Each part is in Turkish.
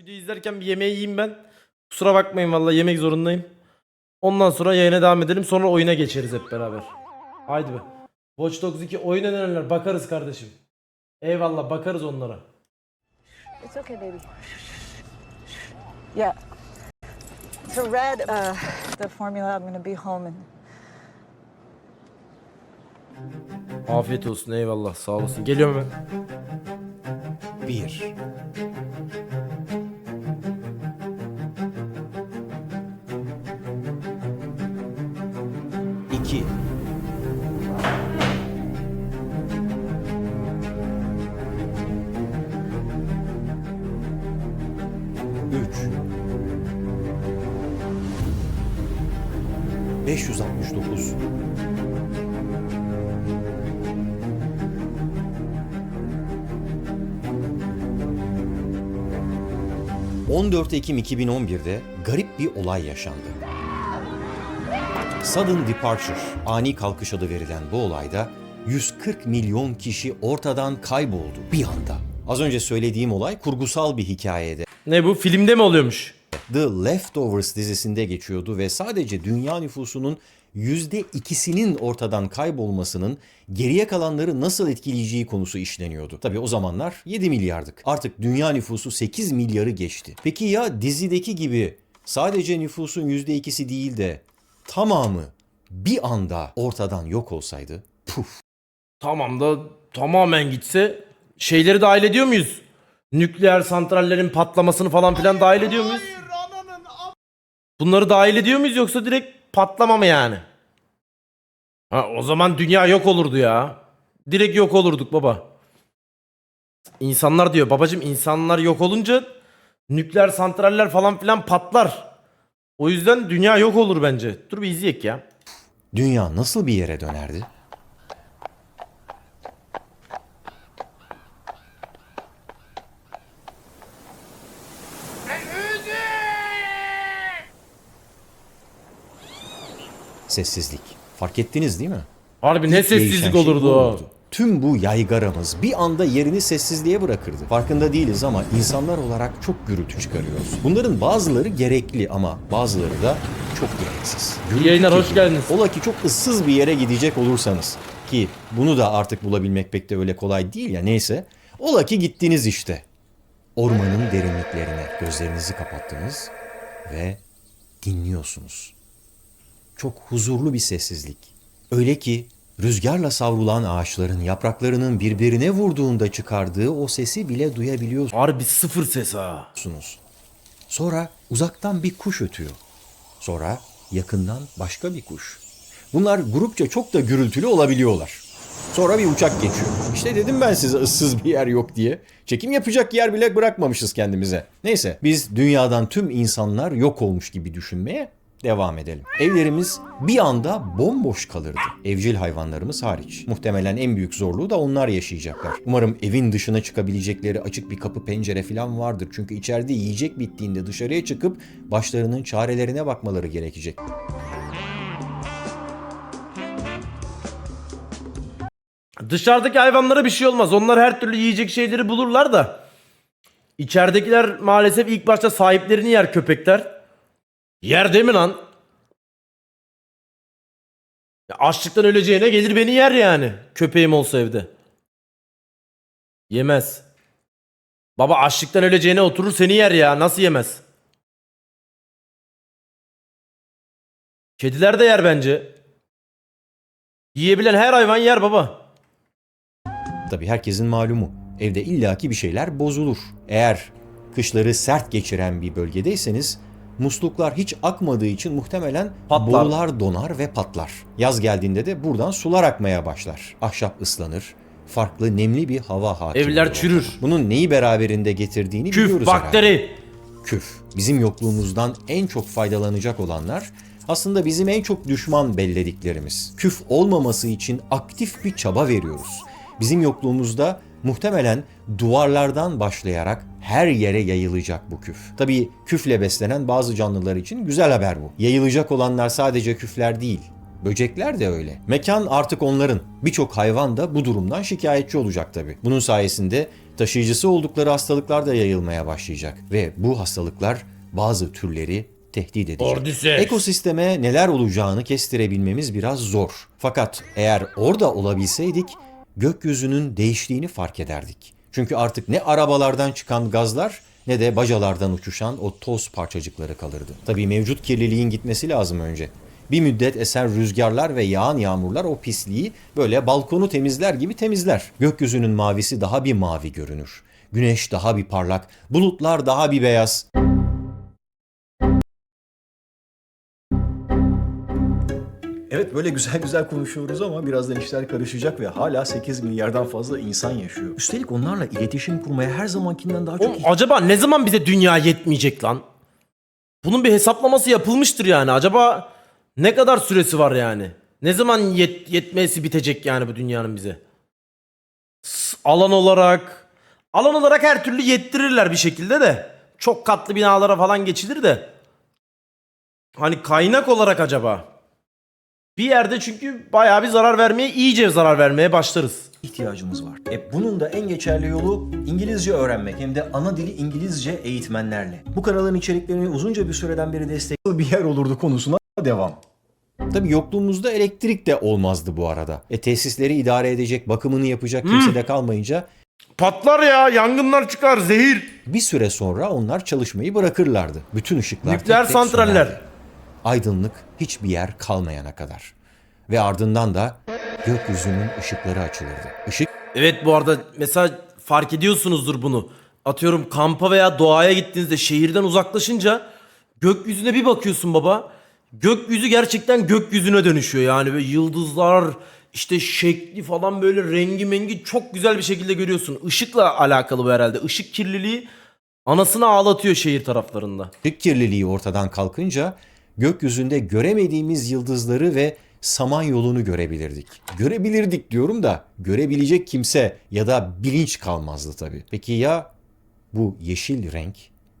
videoyu izlerken bir yemeği yiyeyim ben. Kusura bakmayın vallahi yemek zorundayım. Ondan sonra yayına devam edelim. Sonra oyuna geçeriz hep beraber. Haydi be. Watch Dogs 2 oyun önerenler bakarız kardeşim. Eyvallah bakarız onlara. It's okay, baby. Yeah. So read uh, the formula. I'm gonna be home in Afiyet olsun eyvallah sağ olasın. Geliyorum ben. 1 3 569 14 Ekim 2011'de garip bir olay yaşandı. Sudden Departure, ani kalkış adı verilen bu olayda 140 milyon kişi ortadan kayboldu bir anda. Az önce söylediğim olay kurgusal bir hikayede. Ne bu filmde mi oluyormuş? The Leftovers dizisinde geçiyordu ve sadece dünya nüfusunun %2'sinin ortadan kaybolmasının geriye kalanları nasıl etkileyeceği konusu işleniyordu. Tabi o zamanlar 7 milyardık. Artık dünya nüfusu 8 milyarı geçti. Peki ya dizideki gibi sadece nüfusun %2'si değil de tamamı bir anda ortadan yok olsaydı? Puf. Tamam da tamamen gitse şeyleri dahil ediyor muyuz? Nükleer santrallerin patlamasını falan filan dahil ediyor muyuz? Bunları dahil ediyor muyuz yoksa direkt patlama mı yani? Ha, o zaman dünya yok olurdu ya. Direkt yok olurduk baba. İnsanlar diyor babacım insanlar yok olunca nükleer santraller falan filan patlar. O yüzden dünya yok olur bence. Dur bir izleyek ya. Dünya nasıl bir yere dönerdi? Sessizlik. Fark ettiniz değil mi? Harbi ne sessizlik şey olurdu o. Tüm bu yaygaramız bir anda yerini sessizliğe bırakırdı. Farkında değiliz ama insanlar olarak çok gürültü çıkarıyoruz. Bunların bazıları gerekli ama bazıları da çok gereksiz. Gürültü yayınlar, hoş geldiniz. Ola ki çok ıssız bir yere gidecek olursanız ki bunu da artık bulabilmek pek de öyle kolay değil ya neyse. Ola ki gittiniz işte. Ormanın derinliklerine gözlerinizi kapattınız ve dinliyorsunuz. Çok huzurlu bir sessizlik. Öyle ki rüzgarla savrulan ağaçların yapraklarının birbirine vurduğunda çıkardığı o sesi bile duyabiliyorsunuz. Harbi sıfır ses ha. Sonra uzaktan bir kuş ötüyor. Sonra yakından başka bir kuş. Bunlar grupça çok da gürültülü olabiliyorlar. Sonra bir uçak geçiyor. İşte dedim ben size ıssız bir yer yok diye. Çekim yapacak yer bile bırakmamışız kendimize. Neyse biz dünyadan tüm insanlar yok olmuş gibi düşünmeye devam edelim. Evlerimiz bir anda bomboş kalırdı. Evcil hayvanlarımız hariç. Muhtemelen en büyük zorluğu da onlar yaşayacaklar. Umarım evin dışına çıkabilecekleri açık bir kapı pencere falan vardır. Çünkü içeride yiyecek bittiğinde dışarıya çıkıp başlarının çarelerine bakmaları gerekecek. Dışarıdaki hayvanlara bir şey olmaz. Onlar her türlü yiyecek şeyleri bulurlar da. İçeridekiler maalesef ilk başta sahiplerini yer köpekler. Yer değil mi lan? Ya açlıktan öleceğine gelir beni yer yani. Köpeğim olsa evde. Yemez. Baba açlıktan öleceğine oturur seni yer ya. Nasıl yemez? Kediler de yer bence. Yiyebilen her hayvan yer baba. Tabii herkesin malumu. Evde illaki bir şeyler bozulur. Eğer kışları sert geçiren bir bölgedeyseniz musluklar hiç akmadığı için muhtemelen Patlar. borular donar ve patlar. Yaz geldiğinde de buradan sular akmaya başlar. Ahşap ıslanır. Farklı nemli bir hava hakim Evler olur. çürür. Bunun neyi beraberinde getirdiğini Küf, biliyoruz herhalde. bakteri. Küf. Bizim yokluğumuzdan en çok faydalanacak olanlar aslında bizim en çok düşman bellediklerimiz. Küf olmaması için aktif bir çaba veriyoruz. Bizim yokluğumuzda muhtemelen duvarlardan başlayarak her yere yayılacak bu küf. Tabii küfle beslenen bazı canlılar için güzel haber bu. Yayılacak olanlar sadece küfler değil. Böcekler de öyle. Mekan artık onların. Birçok hayvan da bu durumdan şikayetçi olacak tabii. Bunun sayesinde Taşıyıcısı oldukları hastalıklar da yayılmaya başlayacak ve bu hastalıklar bazı türleri tehdit edecek. Cordyceps. Ekosisteme neler olacağını kestirebilmemiz biraz zor. Fakat eğer orada olabilseydik gökyüzünün değiştiğini fark ederdik. Çünkü artık ne arabalardan çıkan gazlar ne de bacalardan uçuşan o toz parçacıkları kalırdı. Tabii mevcut kirliliğin gitmesi lazım önce. Bir müddet esen rüzgarlar ve yağan yağmurlar o pisliği böyle balkonu temizler gibi temizler. Gökyüzünün mavisi daha bir mavi görünür. Güneş daha bir parlak, bulutlar daha bir beyaz. Evet böyle güzel güzel konuşuyoruz ama birazdan işler karışacak ve hala 8 milyardan fazla insan yaşıyor. Üstelik onlarla iletişim kurmaya her zamankinden daha çok Oğlum, acaba ne zaman bize dünya yetmeyecek lan? Bunun bir hesaplaması yapılmıştır yani. Acaba ne kadar süresi var yani? Ne zaman yet yetmesi bitecek yani bu dünyanın bize? S- Alan olarak alan olarak her türlü yettirirler bir şekilde de. Çok katlı binalara falan geçilir de. Hani kaynak olarak acaba? Bir yerde çünkü bayağı bir zarar vermeye, iyice zarar vermeye başlarız. ihtiyacımız var. E bunun da en geçerli yolu İngilizce öğrenmek hem de ana dili İngilizce eğitmenlerle. Bu kanalın içeriklerini uzunca bir süreden beri destekli bir yer olurdu konusuna devam. Tabii yokluğumuzda elektrik de olmazdı bu arada. E tesisleri idare edecek, bakımını yapacak kimse de kalmayınca Patlar ya, yangınlar çıkar, zehir. bir süre sonra onlar çalışmayı bırakırlardı. Bütün ışıklar Nükleer tek tek santraller. Aydınlık hiçbir yer kalmayana kadar. Ve ardından da gökyüzünün ışıkları açılırdı. Işık Evet bu arada mesela fark ediyorsunuzdur bunu. Atıyorum kampa veya doğaya gittiğinizde şehirden uzaklaşınca gökyüzüne bir bakıyorsun baba. Gökyüzü gerçekten gökyüzüne dönüşüyor. Yani böyle yıldızlar işte şekli falan böyle rengi mengi çok güzel bir şekilde görüyorsun. Işıkla alakalı bu herhalde. Işık kirliliği anasını ağlatıyor şehir taraflarında. Işık kirliliği ortadan kalkınca gökyüzünde göremediğimiz yıldızları ve samanyolunu görebilirdik. Görebilirdik diyorum da görebilecek kimse ya da bilinç kalmazdı tabii. Peki ya bu yeşil renk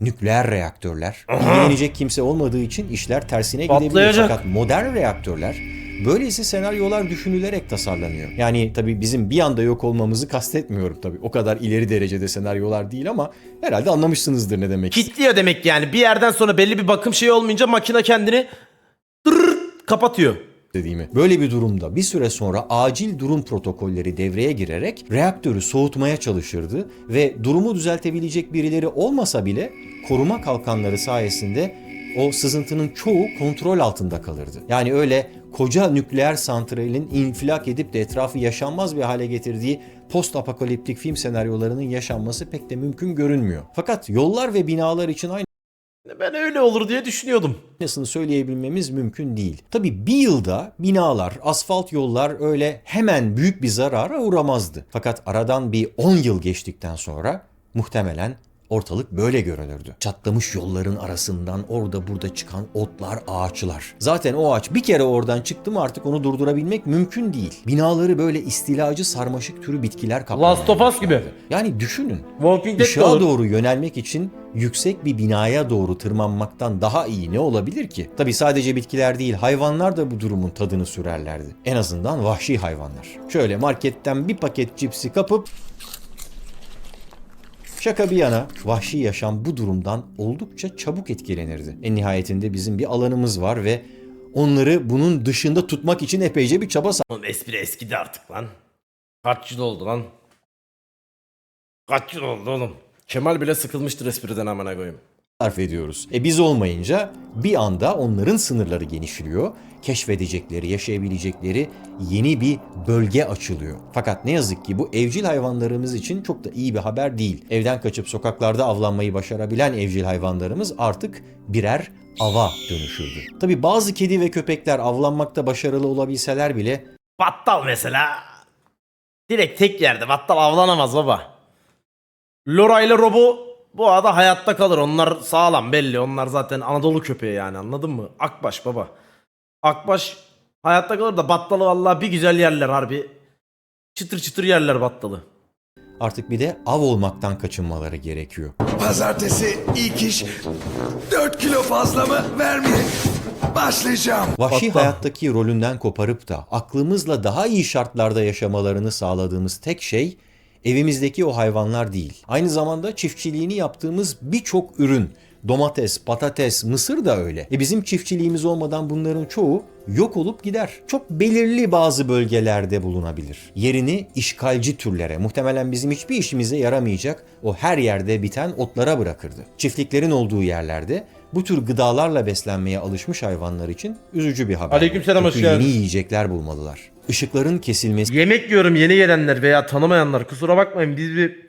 nükleer reaktörler ilgilenecek kimse olmadığı için işler tersine gidebilir. Fakat modern reaktörler böylesi senaryolar düşünülerek tasarlanıyor. Yani tabii bizim bir anda yok olmamızı kastetmiyorum tabii. O kadar ileri derecede senaryolar değil ama herhalde anlamışsınızdır ne demek Kitliyor demek yani. Bir yerden sonra belli bir bakım şeyi olmayınca makine kendini tırırt kapatıyor. dediğimi. Böyle bir durumda bir süre sonra acil durum protokolleri devreye girerek reaktörü soğutmaya çalışırdı ve durumu düzeltebilecek birileri olmasa bile koruma kalkanları sayesinde o sızıntının çoğu kontrol altında kalırdı. Yani öyle koca nükleer santralin infilak edip de etrafı yaşanmaz bir hale getirdiği post apokaliptik film senaryolarının yaşanması pek de mümkün görünmüyor. Fakat yollar ve binalar için aynı Ben öyle olur diye düşünüyordum. Aynısını söyleyebilmemiz mümkün değil. Tabii bir yılda binalar, asfalt yollar öyle hemen büyük bir zarara uğramazdı. Fakat aradan bir 10 yıl geçtikten sonra muhtemelen ortalık böyle görünürdü. Çatlamış yolların arasından orada burada çıkan otlar, ağaçlar. Zaten o ağaç bir kere oradan çıktı mı artık onu durdurabilmek mümkün değil. Binaları böyle istilacı sarmaşık türü bitkiler kaplamaya Last of Us gibi. Yani düşünün. Walking Dead Işığa doğru yönelmek için yüksek bir binaya doğru tırmanmaktan daha iyi ne olabilir ki? Tabi sadece bitkiler değil hayvanlar da bu durumun tadını sürerlerdi. En azından vahşi hayvanlar. Şöyle marketten bir paket cipsi kapıp Şaka bir yana vahşi yaşam bu durumdan oldukça çabuk etkilenirdi. En nihayetinde bizim bir alanımız var ve onları bunun dışında tutmak için epeyce bir çaba Oğlum espri eskidi artık lan. Kaç yıl oldu lan? Kaç yıl oldu oğlum? Kemal bile sıkılmıştır espriden amına koyayım. Sarf ediyoruz. E biz olmayınca bir anda onların sınırları genişliyor. Keşfedecekleri, yaşayabilecekleri yeni bir bölge açılıyor. Fakat ne yazık ki bu evcil hayvanlarımız için çok da iyi bir haber değil. Evden kaçıp sokaklarda avlanmayı başarabilen evcil hayvanlarımız artık birer ava dönüşürdü. Tabi bazı kedi ve köpekler avlanmakta başarılı olabilseler bile Battal mesela. Direkt tek yerde battal avlanamaz baba. Lora ile Robo bu arada hayatta kalır. Onlar sağlam belli. Onlar zaten Anadolu köpeği yani anladın mı? Akbaş baba. Akbaş hayatta kalır da battalı vallahi bir güzel yerler harbi. Çıtır çıtır yerler battalı. artık bir de av olmaktan kaçınmaları gerekiyor. Pazartesi ilk iş 4 kilo fazla mı vermeye başlayacağım. Vahşi Hatta- hayattaki rolünden koparıp da aklımızla daha iyi şartlarda yaşamalarını sağladığımız tek şey evimizdeki o hayvanlar değil. Aynı zamanda çiftçiliğini yaptığımız birçok ürün, domates, patates, mısır da öyle. E bizim çiftçiliğimiz olmadan bunların çoğu yok olup gider. Çok belirli bazı bölgelerde bulunabilir. Yerini işgalci türlere, muhtemelen bizim hiçbir işimize yaramayacak o her yerde biten otlara bırakırdı. Çiftliklerin olduğu yerlerde bu tür gıdalarla beslenmeye alışmış hayvanlar için üzücü bir haber. Aleykümselam, hoş Çünkü yeni geldin. yiyecekler bulmalılar. Işıkların kesilmesi Yemek yiyorum yeni gelenler veya tanımayanlar kusura bakmayın biz bir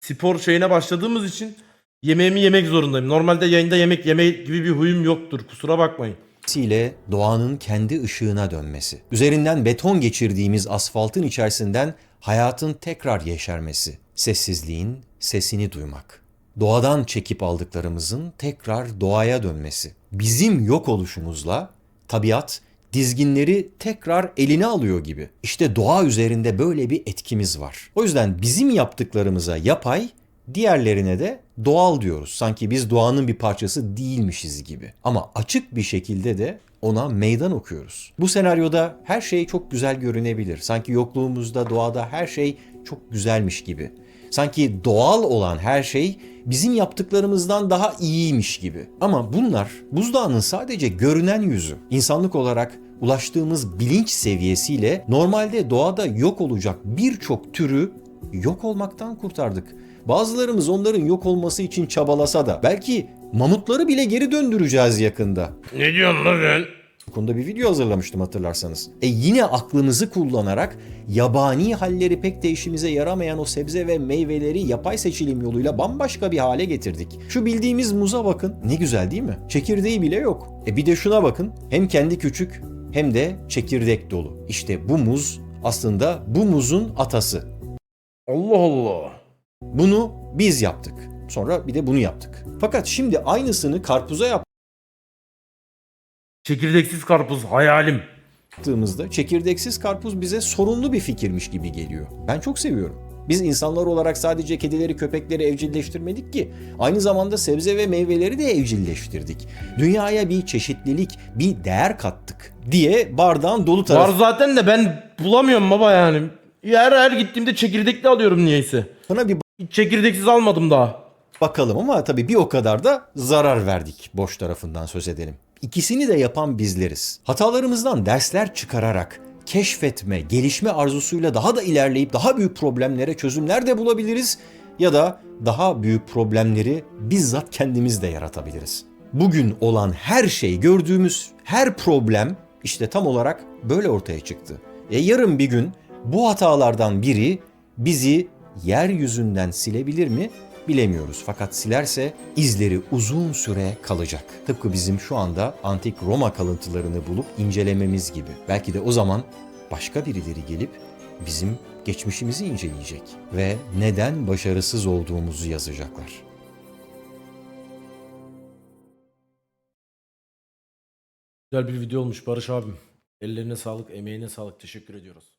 spor şeyine başladığımız için yemeğimi yemek zorundayım. Normalde yayında yemek yeme gibi bir huyum yoktur kusura bakmayın. ile doğanın kendi ışığına dönmesi. Üzerinden beton geçirdiğimiz asfaltın içerisinden hayatın tekrar yeşermesi. Sessizliğin sesini duymak. Doğadan çekip aldıklarımızın tekrar doğaya dönmesi. Bizim yok oluşumuzla tabiat dizginleri tekrar eline alıyor gibi. İşte doğa üzerinde böyle bir etkimiz var. O yüzden bizim yaptıklarımıza yapay, diğerlerine de doğal diyoruz. Sanki biz doğanın bir parçası değilmişiz gibi. Ama açık bir şekilde de ona meydan okuyoruz. Bu senaryoda her şey çok güzel görünebilir. Sanki yokluğumuzda doğada her şey çok güzelmiş gibi. Sanki doğal olan her şey bizim yaptıklarımızdan daha iyiymiş gibi. Ama bunlar buzdağının sadece görünen yüzü. İnsanlık olarak ulaştığımız bilinç seviyesiyle normalde doğada yok olacak birçok türü yok olmaktan kurtardık. Bazılarımız onların yok olması için çabalasa da belki mamutları bile geri döndüreceğiz yakında. Ne diyorsun lan sen? Konuda bir video hazırlamıştım hatırlarsanız. E yine aklımızı kullanarak yabani halleri pek de işimize yaramayan o sebze ve meyveleri yapay seçilim yoluyla bambaşka bir hale getirdik. Şu bildiğimiz muza bakın. Ne güzel değil mi? Çekirdeği bile yok. E bir de şuna bakın. Hem kendi küçük hem de çekirdek dolu. İşte bu muz aslında bu muzun atası. Allah Allah. Bunu biz yaptık. Sonra bir de bunu yaptık. Fakat şimdi aynısını karpuza Çekirdeksiz karpuz hayalim. yaptığımızda çekirdeksiz karpuz bize sorunlu bir fikirmiş gibi geliyor. Ben çok seviyorum. Biz insanlar olarak sadece kedileri köpekleri evcilleştirmedik ki. Aynı zamanda sebze ve meyveleri de evcilleştirdik. Dünyaya bir çeşitlilik, bir değer kattık diye bardağın dolu Var tarafına zaten de ben bulamıyorum baba yani. Her her gittiğimde çekirdekli alıyorum niyeyse. bir Hiç çekirdeksiz almadım daha. bakalım ama tabii bir o kadar da zarar verdik boş tarafından söz edelim. İkisini de yapan bizleriz. Hatalarımızdan dersler çıkararak keşfetme, gelişme arzusuyla daha da ilerleyip daha büyük problemlere çözümler de bulabiliriz ya da daha büyük problemleri bizzat kendimiz de yaratabiliriz. Bugün olan her şey, gördüğümüz her problem işte tam olarak böyle ortaya çıktı. E yarın bir gün bu hatalardan biri bizi yeryüzünden silebilir mi? Bilemiyoruz. Fakat silerse izleri uzun süre kalacak. Tıpkı bizim şu anda antik Roma kalıntılarını bulup incelememiz gibi. Belki de o zaman başka birileri gelip bizim geçmişimizi inceleyecek ve neden başarısız olduğumuzu yazacaklar. Güzel bir video olmuş Barış abim. Ellerine sağlık, emeğine sağlık. Teşekkür ediyoruz.